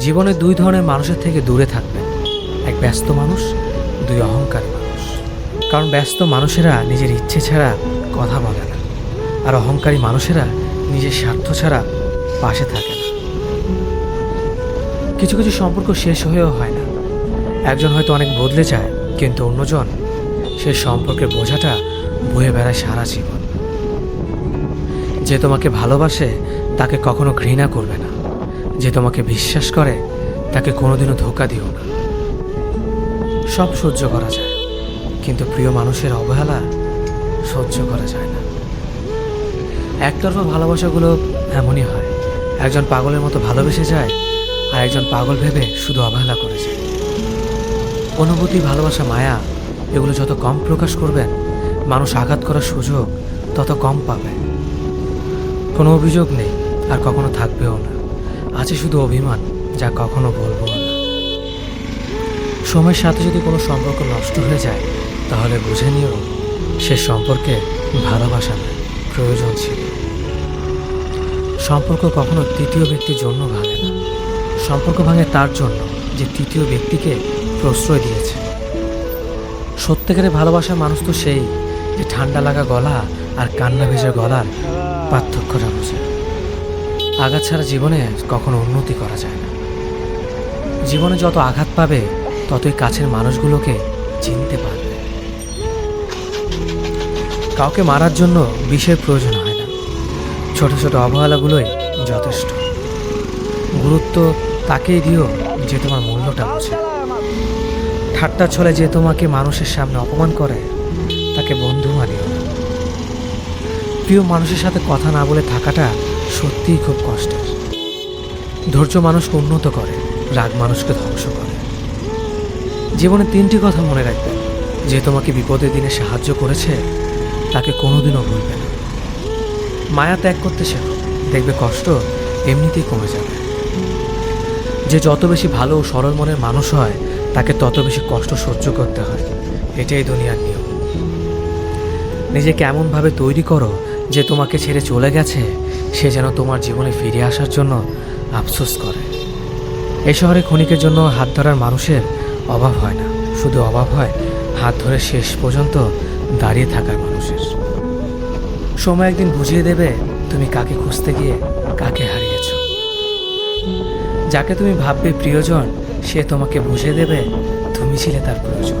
জীবনে দুই ধরনের মানুষের থেকে দূরে থাকবেন। এক ব্যস্ত মানুষ, দুই অহংকারী মানুষ। কারণ ব্যস্ত মানুষেরা নিজের ইচ্ছে ছাড়া কথা বলে না। আর অহংকারী মানুষেরা নিজের স্বার্থ ছাড়া পাশে থাকে না। কিছু কিছু সম্পর্ক শেষ হয়েও হয় না। একজন হয়তো অনেক বদলে যায়, কিন্তু অন্যজন সে সম্পর্কের বোঝাটা বয়ে বেড়ায় সারা জীবন। যে তোমাকে ভালোবাসে, তাকে কখনো ঘৃণা করবে না। যে তোমাকে বিশ্বাস করে, তাকে কোনোদিনও ধোকা দিও না। সব সহ্য করা যায়, কিন্তু প্রিয় মানুষের অবহেলা সহ্য করা যায় না। একতরফা ভালোবাসাগুলো এমনই হয়, একজন পাগলের মতো ভালোবেসে যায়, আর একজন পাগল ভেবে শুধু অবহেলা করে যায়। অনুভূতি, ভালোবাসা, মায়া, এগুলো যত কম প্রকাশ করবেন, মানুষ আঘাত করার সুযোগ তত কম পাবে। কোনো অভিযোগ নেই, আর কখনো থাকবেও না। আছে শুধু অভিমান, যা কখনো বলব না। সময়ের সাথে যদি কোনো সম্পর্ক নষ্ট হয়ে যায়, তাহলে বুঝে নিও, সে সম্পর্কে ভালোবাসা নয় প্রয়োজন ছিল। সম্পর্ক কখনো তৃতীয় ব্যক্তির জন্য ভাঙে না। সম্পর্ক ভাঙে তার জন্য, যে তৃতীয় ব্যক্তিকে প্রশ্রয় দিয়েছে। সত্যিকারের ভালোবাসা মানুষ তো সেই যে ঠান্ডা লাগা গলা আর কান্না ভেজা গলার পার্থক্যটা বোঝে। আঘাত ছাড়া জীবনে কখনো উন্নতি করা যায় না। জীবনে যত আঘাত পাবে, ততই কাছের মানুষগুলোকে চিনতে পারবে। কাউকে মারার জন্য বিষের প্রয়োজন হয় না। ছোট ছোট অবহেলাগুলোই যথেষ্ট। গুরুত্ব তাকেই দিও যে তোমার মূল্যটা বোঝে। ঠাট্টা ছলে যে তোমাকে মানুষের সামনে অপমান করে, তাকে বন্ধু মানিও প্রিয় মানুষের সাথে কথা না বলে থাকাটা সত্যিই খুব কষ্টের। ধৈর্য মানুষকে উন্নত করে, রাগ মানুষকে ধ্বংস করে। জীবনে তিনটি কথা মনে রাখবেন। যে তোমাকে বিপদের দিনে সাহায্য করেছে, তাকে কোনোদিনও ভুলবে না। মায়া ত্যাগ করতে শেখো। দেখবে কষ্ট এমনিতেই কমে যাবে। যে যত বেশি ভালো ও সরল মনের মানুষ হয়, তাকে তত বেশি কষ্ট সহ্য করতে হয়। এটাই দুনিয়ার নিয়ম। নিজেকে এমনভাবে তৈরি করো যে তোমাকে ছেড়ে চলে গেছে, সে যেন তোমার জীবনে ফিরে আসার জন্য আফসোস করে। এই শহরে ক্ষণিকের জন্য হাত ধরার মানুষের অভাব হয় না। শুধু অভাব হয় হাত ধরে শেষ পর্যন্ত দাঁড়িয়ে থাকার মানুষের। সময় একদিন বুঝিয়ে দেবে তুমি কাকে খুঁজতে গিয়ে কাকে হারিয়েছ। যাকে তুমি ভাববে প্রিয়জন, সে তোমাকে বুঝিয়ে দেবে তুমি ছিলে তার প্রয়োজন।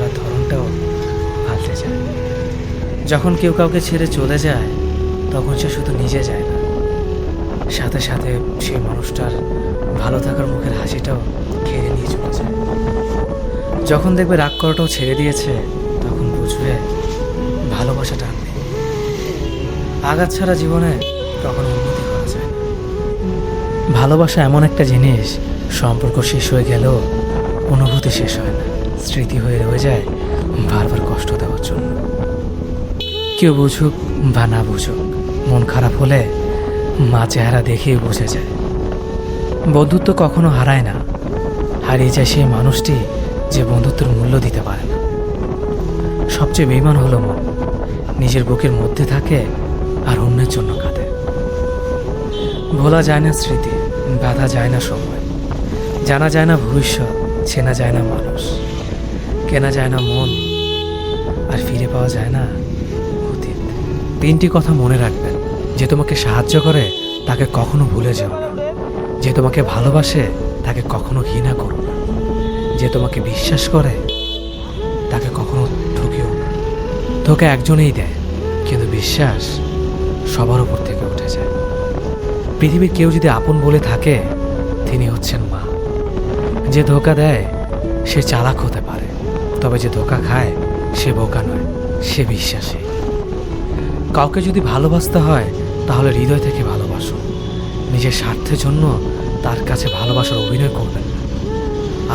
ধরনটাও পাল্টে যায় যখন কেউ কাউকে ছেড়ে চলে যায়, তখন সে শুধু নিজে যায় না। সাথে সাথে সেই মানুষটার ভালো থাকার মুখের হাসিটাও কেড়ে নিয়ে চলে যায়। যখন দেখবে রাগ করাটাও ছেড়ে দিয়েছে, তখন বুঝবে ভালোবাসাটা আর নেই। আঘাত ছাড়া জীবনে কখনো উন্নতি করা যায় না। ভালোবাসা এমন একটা জিনিস, সম্পর্ক শেষ হয়ে গেলেও অনুভূতি শেষ হয় না। স্মৃতি হয়ে রয়ে যায় বারবার কষ্ট দেওয়ার জন্য। কেউ বুঝুক বা না বুঝুক, মন খারাপ হলে মা চেহারা দেখেই বুঝে যায়। বন্ধুত্ব কখনো হারায় না, হারিয়ে যায় সেই মানুষটি যে বন্ধুত্বের মূল্য দিতে পারে না। সবচেয়ে বেইমান হলো মন নিজের বুকের মধ্যে থাকে আর অন্যের জন্য কাঁদে। ভোলা যায় না স্মৃতি, বাধা যায় না সময়, জানা যায় না ভবিষ্যৎ, চেনা যায় না মানুষ। কেনা যায় না মন, আর ফিরে পাওয়া যায় না তিনটি কথা মনে রাখবেন। যে তোমাকে সাহায্য করে, তাকে কখনো ভুলে যেও না। যে তোমাকে ভালোবাসে, তাকে কখনো ঘৃণা করো না। যে তোমাকে বিশ্বাস করে, তাকে কখনো ঠকিও না। তোকে একজনেই দেয়, কিন্তু বিশ্বাস সবার উপর থেকে উঠে যায়। পৃথিবীর কেউ যদি আপন বলে থাকে, তিনি হচ্ছেন মা। যে ধোকা দেয়, সে চালাক হতে পারে। তবে যে ধোকা খায়, সে বোকা নয়, সে বিশ্বাসে। কাউকে যদি ভালোবাসতে হয়, তাহলে হৃদয় থেকে ভালোবাসো নিজের স্বার্থের জন্য তার কাছে ভালোবাসার অভিনয় করবেন না।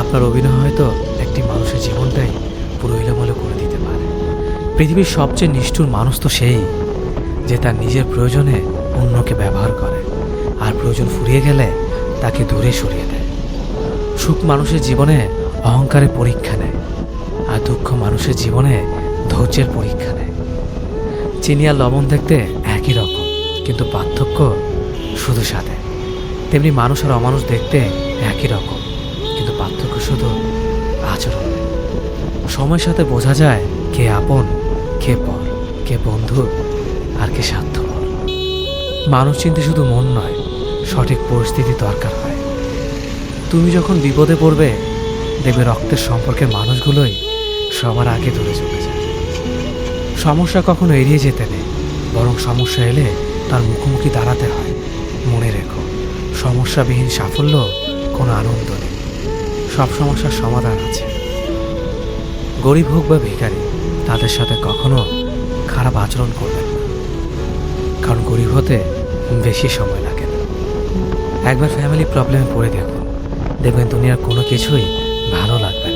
আপনার অভিনয় হয়তো একটি মানুষের জীবনটাই পুরো এলোমেলো করে দিতে পারে। পৃথিবীর সবচেয়ে নিষ্ঠুর মানুষ তো সেই, যে তার নিজের প্রয়োজনে অন্যকে ব্যবহার করে, আর প্রয়োজন ফুরিয়ে গেলে তাকে দূরে সরিয়ে দেয়। সুখ মানুষের জীবনে অহংকারের পরীক্ষা নেয়। আর দুঃখ মানুষের জীবনে ধৈর্যের পরীক্ষা নেয়। চিনি আর লবণ দেখতে একই রকম, কিন্তু পার্থক্য শুধু সাথে তেমনি মানুষ আর অমানুষ দেখতে একই রকম, কিন্তু পার্থক্য শুধু আচরণ। সময়ের সাথে বোঝা যায় কে আপন, কে পর, কে বন্ধু আর কে স্বার্থপর। মানুষ চিনতে শুধু মন নয়, সঠিক পরিস্থিতি দরকার হয়। তুমি যখন বিপদে পড়বে, দেখবে রক্তের সম্পর্কের মানুষগুলোই সবার আগে দূরে চলে যায় সমস্যা কখনো এড়িয়ে যেতে নেই, বরং সমস্যা এলে তার মুখোমুখি দাঁড়াতে হয়। মনে রেখো, সমস্যাবিহীন সাফল্য কোনো আনন্দ নেই। সব সমস্যার সমাধান আছে। গরিব হোক বা ভিখারি, তাদের সাথে কখনো খারাপ আচরণ করবেন না। কারণ গরিব হতে বেশি সময় লাগে না। একবার ফ্যামিলি প্রবলেমে পড়ে দেখুন। দেখবেন দুনিয়ার কোনো কিছুই ভালো লাগবে না।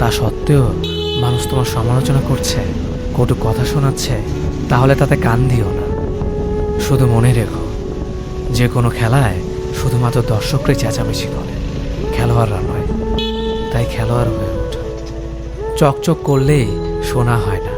তা সত্ত্বেও মানুষ তোমার সমালোচনা করছে, কটু কথা শোনাচ্ছে, তাহলে তাতে কান দিও না। শুধু মনে রেখো, যে কোনো খেলায় শুধুমাত্র দর্শকরাই চেঁচামেচি করে, খেলোয়াড়রা নয়, তাই খেলোয়াড় হয়ে ওঠে। চকচক করলেই শোনা হয় না।